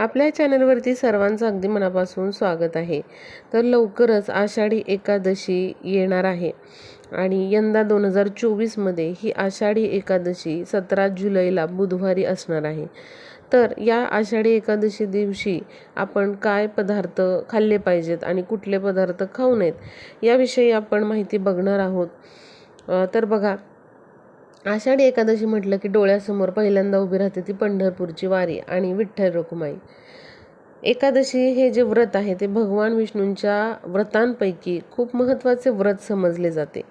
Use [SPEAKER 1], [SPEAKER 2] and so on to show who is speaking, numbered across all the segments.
[SPEAKER 1] आपल्या चॅनलवरती सर्वांचं अगदी मनापासून स्वागत आहे. तर लवकरच आषाढी एकादशी येणार आहे. आणि यंदा दोन हजार चोवीसमध्ये ही आषाढी एकादशी सतरा जुलैला बुधवारी असणार आहे. तर या आषाढी एकादशी दिवशी आपण काय पदार्थ खाल्ले पाहिजेत आणि कुठले पदार्थ खाऊ नयेत याविषयी आपण माहिती बघणार आहोत. तर बघा आषाढी एकादशी म्हटलं की डोळ्यासमोर पहिल्यांदा उभी राहते ती पंढरपूरची वारी आणि विठ्ठल रखुमाई. एकादशी हे जे व्रत आहे ते भगवान विष्णूंच्या व्रतांपैकी खूप महत्त्वाचे व्रत समजले जाते.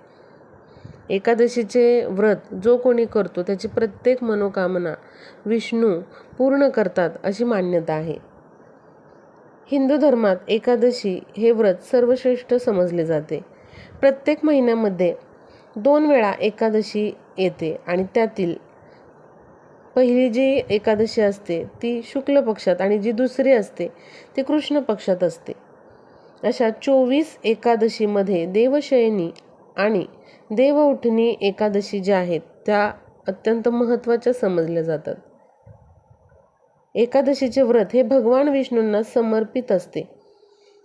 [SPEAKER 1] एकादशीचे व्रत जो कोणी करतो त्याची प्रत्येक मनोकामना विष्णू पूर्ण करतात अशी मान्यता आहे. हिंदू धर्मात एकादशी हे व्रत सर्वश्रेष्ठ समजले जाते. प्रत्येक महिन्यामध्ये दोन वेळा एकादशी येते आणि त्यातील पहिली जी एकादशी असते ती शुक्ल पक्षात आणि जी दुसरी असते ती कृष्ण पक्षात असते. अशा चोवीस एकादशीमध्ये देवशयनी आणि देवउठणी एकादशी ज्या आहेत त्या अत्यंत महत्त्वाच्या समजल्या जातात. एकादशीचे व्रत हे भगवान विष्णूंना समर्पित असते.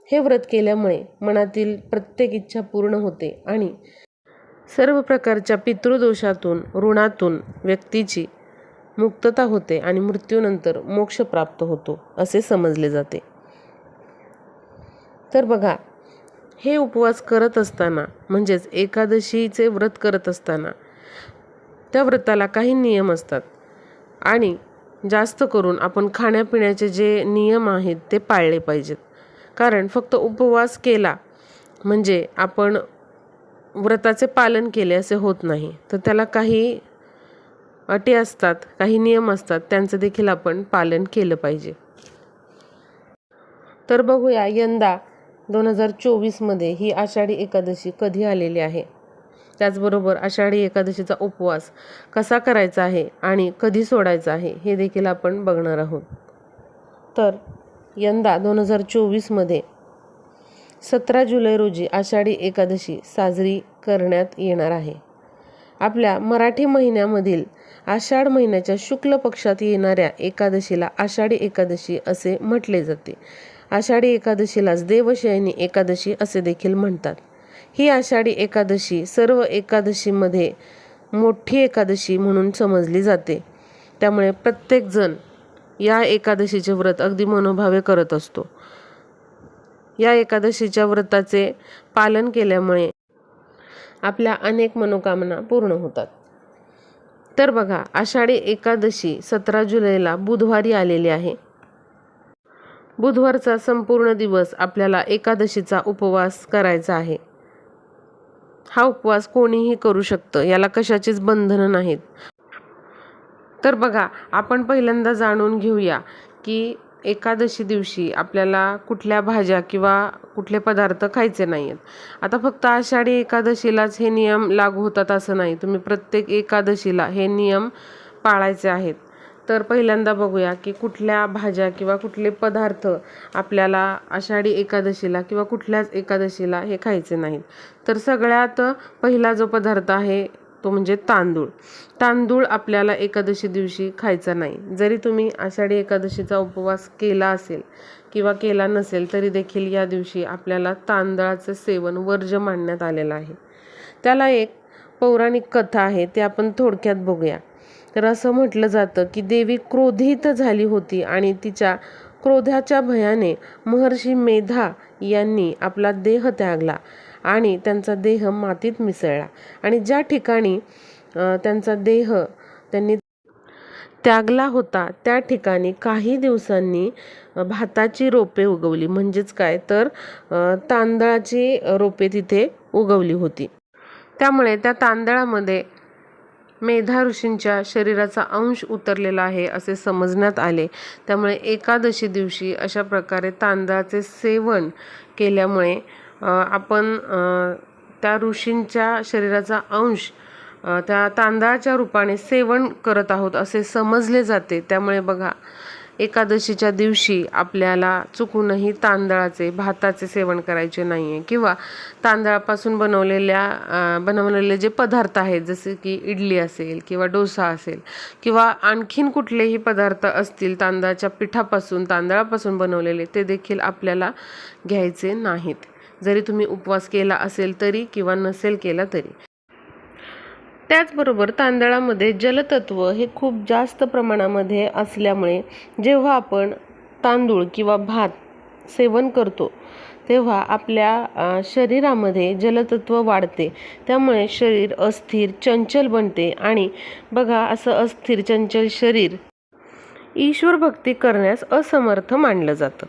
[SPEAKER 1] हे व्रत केल्यामुळे मनातील प्रत्येक इच्छा पूर्ण होते आणि सर्व प्रकारच्या पितृदोषातून ऋणातून व्यक्तीची मुक्तता होते आणि मृत्यूनंतर मोक्ष प्राप्त होतो असे समजले जाते. तर बघा हे उपवास करत असताना म्हणजेच एकादशीचे व्रत करत असताना त्या व्रताला काही नियम असतात. आणि जास्त करून आपण खाण्यापिण्याचे जे नियम आहेत ते पाळले पाहिजेत. कारण फक्त उपवास केला म्हणजे आपण व्रताचे पालन केले असे होत नाही तर त्याला काही अटी असतात काही नियम असतात त्यांचं देखील आपण पालन केलं पाहिजे. तर बघूया यंदा दोन हजार चोवीसमध्ये ही आषाढी एकादशी कधी आलेली आहे? त्याचबरोबर आषाढी एकादशीचा उपवास कसा करायचा आहे आणि कधी सोडायचा आहे हे देखील आपण बघणार आहोत. तर यंदा दोन हजार चोवीसमध्ये सतरा जुलै रोजी आषाढी एकादशी साजरी करण्यात येणार आहे. आपल्या मराठी महिन्यामधील आषाढ महिन्याच्या शुक्ल पक्षात येणाऱ्या एकादशीला आषाढी एकादशी असे म्हटले जाते. आषाढी एकादशीलाच देवशयनी एकादशी असे देखील म्हणतात. ही आषाढी एकादशी सर्व एकादशीमध्ये मोठी एकादशी म्हणून समजली जाते. त्यामुळे प्रत्येकजण या एकादशीचे व्रत अगदी मनोभावे करत असतो. या एकादशीच्या व्रताचे पालन केल्यामुळे आपल्या अनेक मनोकामना पूर्ण होतात. तर बघा आषाढी एकादशी सतरा जुलैला बुधवारी आलेली आहे. बुधवारचा संपूर्ण दिवस आपल्याला एकादशीचा उपवास करायचा आहे. हा उपवास कोणीही करू शकतं याला कशाचीच बंधनं नाहीत. तर बघा आपण पहिल्यांदा जाणून घेऊया की एकादशी दिवशी आपल्याला कुठल्या भाज्या किंवा कुठले पदार्थ खायचे नाही आहेत आता फक्त आषाढी एकादशीलाच हे नियम लागू होतात असं नाही. तुम्ही प्रत्येक एकादशीला हे नियम पाळायचे आहेत. तर पहिल्यांदा बघूया की कुठल्या भाज्या किंवा कुठले पदार्थ आपल्याला आषाढी एकादशीला किंवा कुठल्याच एकादशीला हे खायचे नाहीत. तर सगळ्यात पहिला जो पदार्थ आहे तो म्हणजे तांदूळ. तांदूळ आपल्याला एकादशी दिवशी खायचा नाही. जरी तुम्ही आषाढी एकादशीचा उपवास केला असेल किंवा केला नसेल तरी देखील या दिवशी आपल्याला तांदळाचं सेवन वर्ज मांडण्यात आलेलं आहे. त्याला एक पौराणिक कथा आहे ते आपण थोडक्यात बघूया. तर असं म्हटलं जातं की देवी क्रोधित झाली होती आणि तिच्या क्रोधाच्या भयाने महर्षी मेधा यांनी आपला देह त्यागला. आणि त्यांचा देह मातीत मिसळला. आणि ज्या ठिकाणी त्यांचा देह त्यांनी त्यागला होता त्या ठिकाणी काही दिवसांनी भाताची रोपे उगवली. म्हणजेच काय? तर तांदळाची रोपे तिथे उगवली होती. त्यामुळे त्या तांदळामध्ये मेधा ऋषींच्या शरीराचा अंश उतरलेला आहे असे समजण्यात आले. त्यामुळे एकादशी दिवशी अशा प्रकारे तांदळाचे सेवन केल्यामुळे आपण त्या ऋषींच्या शरीराचा अंश त्या तांदळाच्या रूपाने सेवन करत आहोत असे समजले जाते. त्यामुळे बघा एकादशीच्या दिवशी आपल्याला चुकूनही तांदळाचे भाताचे सेवन करायचे नाही आहे किंवा तांदळापासून बनवलेल्या बनवलेले जे पदार्थ आहेत जसे की इडली असेल किंवा डोसा असेल किंवा आणखीन कुठलेही पदार्थ असतील तांदळाच्या पिठापासून तांदळापासून बनवलेले ते देखील आपल्याला घ्यायचे नाहीत. जरी तुम्ही उपवास केला असेल तरी किंवा नसेल केला तरी. त्याचबरोबर तांदळामध्ये जलतत्व हे खूप जास्त प्रमाणामध्ये असल्यामुळे जेव्हा आपण तांदूळ किंवा भात सेवन करतो तेव्हा आपल्या शरीरामध्ये जलतत्व वाढते. त्यामुळे शरीर अस्थिर चंचल बनते आणि बघा असं अस्थिर चंचल शरीर ईश्वर भक्ती करण्यास असमर्थ मानलं जातं.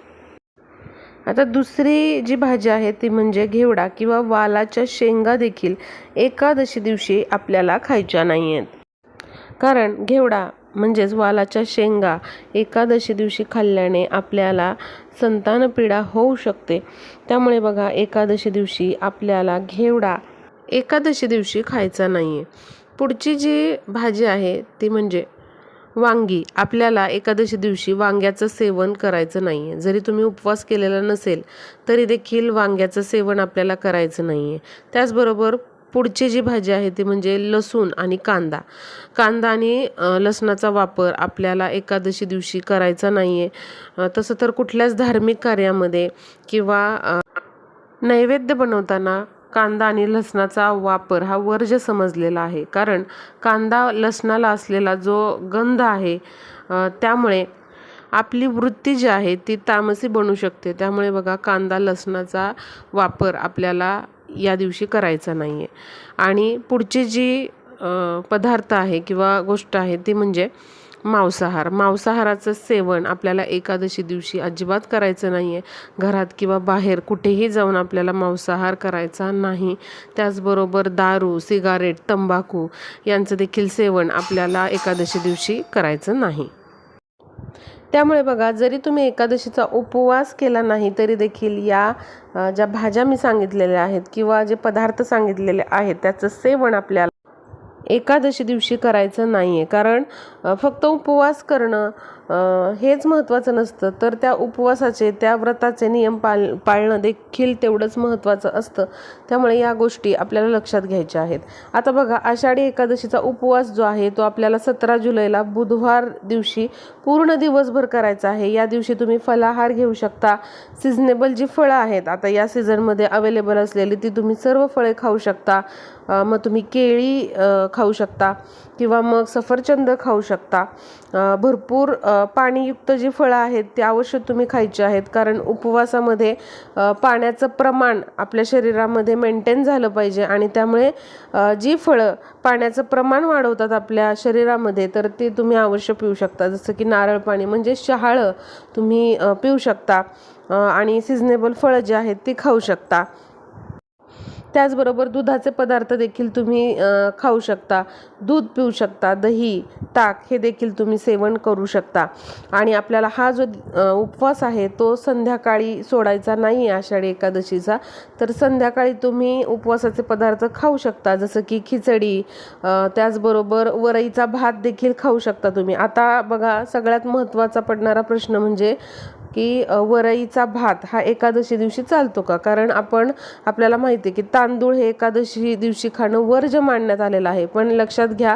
[SPEAKER 1] आता दुसरी जी भाजी आहे ती म्हणजे घेवडा किंवा वालाच्या शेंगा देखील एकादशी दिवशी आपल्याला खायच्या नाही आहेत कारण घेवडा म्हणजेच वालाच्या शेंगा एकादशी दिवशी खाल्ल्याने आपल्याला संतानपीडा होऊ शकते. त्यामुळे बघा एकादशी दिवशी आपल्याला घेवडा एकादशी दिवशी खायचा नाही आहे पुढची जी भाजी आहे ती म्हणजे वांगी. आपल्याला एकादशी दिवशी वांग्याचं सेवन करायचं नाही आहे जरी तुम्ही उपवास केलेला नसेल तरी देखील वांग्याचं सेवन आपल्याला करायचं नाही आहे त्याचबरोबर पुढची जी भाजी आहे ती म्हणजे लसूण आणि कांदा. कांदा आणि लसणाचा वापर आपल्याला एकादशी दिवशी करायचा नाही आहे तसं तर कुठल्याच धार्मिक कार्यामध्ये किंवा नैवेद्य बनवताना कांदा आणि लसणाचा वापर हा वर्ज्य समजलेला आहे. कारण कांदा लसणाला असलेला जो गंध आहे त्यामुळे आपली वृत्ती जी आहे ती तामसी बनू शकते. त्यामुळे बघा कांदा लसणाचा वापर आपल्याला या दिवशी करायचा नाही आहे आणि पुढची जी पदार्थ आहे किंवा गोष्ट आहे ती म्हणजे मांसाहार. मांसाहाराचं सेवन आपल्याला एकादशी दिवशी अजिबात करायचं नाही आहे घरात किंवा बाहेर कुठेही जाऊन आपल्याला मांसाहार करायचा नाही. त्याचबरोबर दारू सिगारेट तंबाखू यांचं देखील सेवन आपल्याला एकादशी दिवशी करायचं नाही. त्यामुळे बघा जरी तुम्ही एकादशीचा उपवास केला नाही तरी देखील या ज्या भाज्या मी सांगितलेल्या आहेत किंवा जे पदार्थ सांगितलेले आहेत त्याचं सेवन आपल्याला एकादशी दिवशी करायचं नाही आहे कारण फक्त उपवास करणं हेच महत्त्वाचं नसतं. तर त्या उपवासाचे त्या व्रताचे नियम पाल पाळणं देखील तेवढंच महत्त्वाचं असतं. त्यामुळे या गोष्टी आपल्याला लक्षात घ्यायच्या आहेत. आता बघा आषाढी एकादशीचा उपवास जो आहे तो आपल्याला सतरा जुलैला बुधवार दिवशी पूर्ण दिवसभर करायचा आहे. या दिवशी तुम्ही फलाहार घेऊ शकता. सिजनेबल जी फळं आहेत आता या सीझनमध्ये अवेलेबल असलेली ती तुम्ही सर्व फळे खाऊ शकता. मग तुम्ही केळी खाऊ शकता किंवा मग सफरचंद खाऊ शकता. भरपूर पाणीयुक्त जी फळं आहेत ती अवश्य तुम्ही खायची आहेत. कारण उपवासामध्ये पाण्याचं प्रमाण आपल्या शरीरामध्ये मेंटेन झालं पाहिजे आणि त्यामुळे जी फळं पाण्याचं प्रमाण वाढवतात आपल्या शरीरामध्ये तर ते तुम्ही अवश्य पिऊ शकता. जसं की नारळ पाणी म्हणजे शहाळं तुम्ही पिऊ शकता. आणि सिजनेबल फळं जी आहेत ती खाऊ शकता. त्याचबरोबर दुधाचे पदार्थ देखील तुम्ही खाऊ शकता. दूध पिऊ शकता दही ताक हे देखील तुम्ही सेवन करू शकता. आणि आपल्याला हा जो उपवास आहे तो संध्याकाळी सोडायचा नाही आहे आषाढी एकादशीचा. तर संध्याकाळी तुम्ही उपवासाचे पदार्थ खाऊ शकता जसं की खिचडी त्याचबरोबर वरईचा भात देखील खाऊ शकता तुम्ही. आता बघा सगळ्यात महत्त्वाचा पडणारा प्रश्न म्हणजे की वरईचा भात हा एकादशी दिवशी चालतो का? कारण आपण आपल्याला माहिती आहे की तांदूळ हे एकादशी दिवशी खाणं वर्ज मांडण्यात आलेलं आहे. पण लक्षात घ्या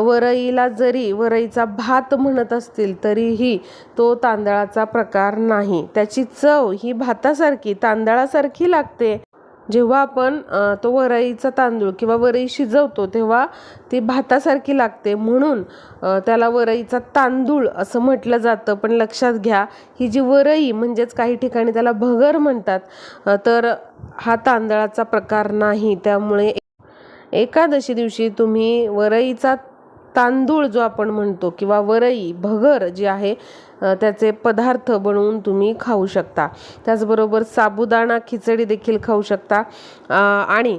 [SPEAKER 1] वरईला जरी वरईचा भात म्हणत असतील तरीही तो तांदळाचा प्रकार नाही. त्याची चव ही भातासारखी तांदळासारखी लागते. जेव्हा आपण तो वरईचा तांदूळ किंवा वरई शिजवतो तेव्हा ती भातासारखी लागते. म्हणून त्याला वरईचा तांदूळ असं म्हटलं जातं. पण लक्षात घ्या ही जी वरई म्हणजेच काही ठिकाणी त्याला भगर म्हणतात तर हा तांदळाचा प्रकार नाही. त्यामुळे एकादशी दिवशी तुम्ही वरईचा तांदूळ जो आपण म्हणतो किंवा वरई भगर जी आहे त्याचे पदार्थ बनवून तुम्ही खाऊ शकता. त्याचबरोबर साबुदाणा खिचडी देखील खाऊ शकता. आणि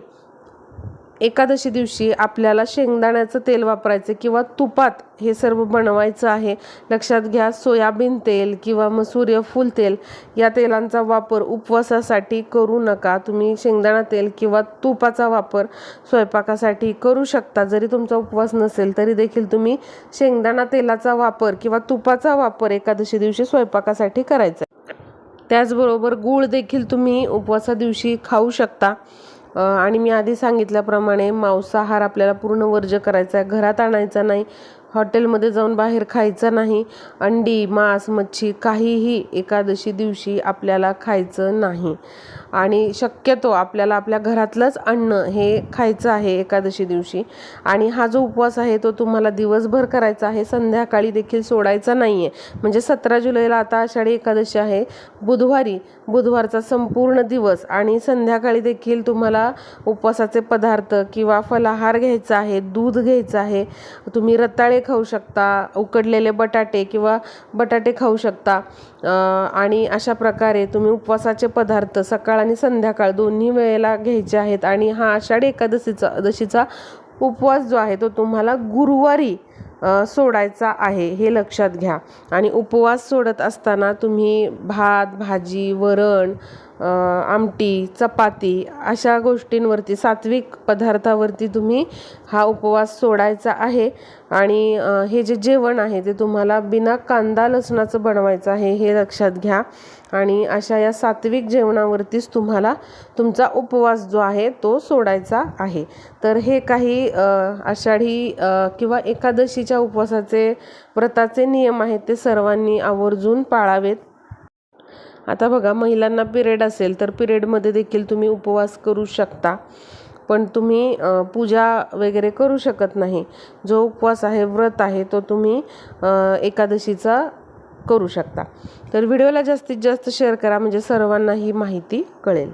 [SPEAKER 1] एकादशी दिवशी आपल्याला शेंगदाण्याचं तेल वापरायचं किंवा तुपात हे सर्व बनवायचं आहे. लक्षात घ्या सोयाबीन तेल किंवा मग सूर्यफूल तेल या तेलांचा वापर उपवासासाठी करू नका. तुम्ही शेंगदाणा तेल किंवा तुपाचा वापर स्वयंपाकासाठी करू शकता. जरी तुमचा उपवास नसेल तरी देखील तुम्ही शेंगदाणा तेलाचा वापर किंवा तुपाचा वापर एकादशी दिवशी स्वयंपाकासाठी करायचा त्याचबरोबर गूळ देखील तुम्ही उपवासा दिवशी खाऊ शकता. आणि मी आधी सांगितल्याप्रमाणे मांसाहार आपल्याला पूर्ण वर्ज करायचा आहे घरात आणायचा नाही. हॉटेलमध्ये जाऊन बाहेर खायचं नाही. अंडी मांस मच्छी काहीही एकादशी दिवशी आपल्याला खायचं नाही. आणि शक्यतो आपल्याला आपल्या घरातलंच अन्न हे खायचं आहे एकादशी दिवशी. आणि हा जो उपवास आहे तो तुम्हाला दिवसभर करायचा आहे. संध्याकाळी देखील सोडायचा नाही आहे म्हणजे सतरा जुलैला आता आषाढी एकादशी आहे. बुधवारी बुधवारचा संपूर्ण दिवस आणि संध्याकाळी देखील तुम्हाला उपवासाचे पदार्थ किंवा फलाहार घ्यायचा आहे दूध घ्यायचं आहे. तुम्ही रताळे खाऊ शकता उकडलेले बटाटे किंवा बटाटे खाऊ शकता. आणि अशा प्रकारे तुम्ही उपवासाचे पदार्थ सकाळ आणि संध्याकाळ दोन्ही वेळेला घ्यायचे आहेत. आणि हा आषाढी एकादशीचा दशीचा उपवास जो आहे तो तुम्हाला गुरुवारी सोडायचा आहे हे लक्षात घ्या. आणि उपवास सोडत असताना तुम्ही भात भाजी वरण आमटी चपाती अशा गोष्टींवरती सात्विक पदार्थावरती तुम्ही हा उपवास सोडायचा आहे. आणि हे जे जेवण आहे ते तुम्हाला बिना कांदा लसणाचं बनवायचं आहे हे लक्षात घ्या. आणि अशा या सात्विक जेवणावरतीच तुम्हाला तुमचा उपवास जो आहे तो सोडायचा आहे. तर हे काही आषाढी किंवा एकादशीच्या उपवासाचे व्रताचे नियम आहेत ते सर्वांनी आवर्जून पाळावेत. आता बघा महिलांना पिरियड असेल तर पिरियडमध्ये देखील तुम्ही उपवास करू शकता. पण तुम्ही पूजा वगैरे करू शकत नाही. जो उपवास आहे व्रत आहे तो तुम्ही एकादशीचा करू शकता. तर व्हिडिओला जास्तीत जास्त शेअर करा म्हणजे सर्वांना ही माहिती कळेल.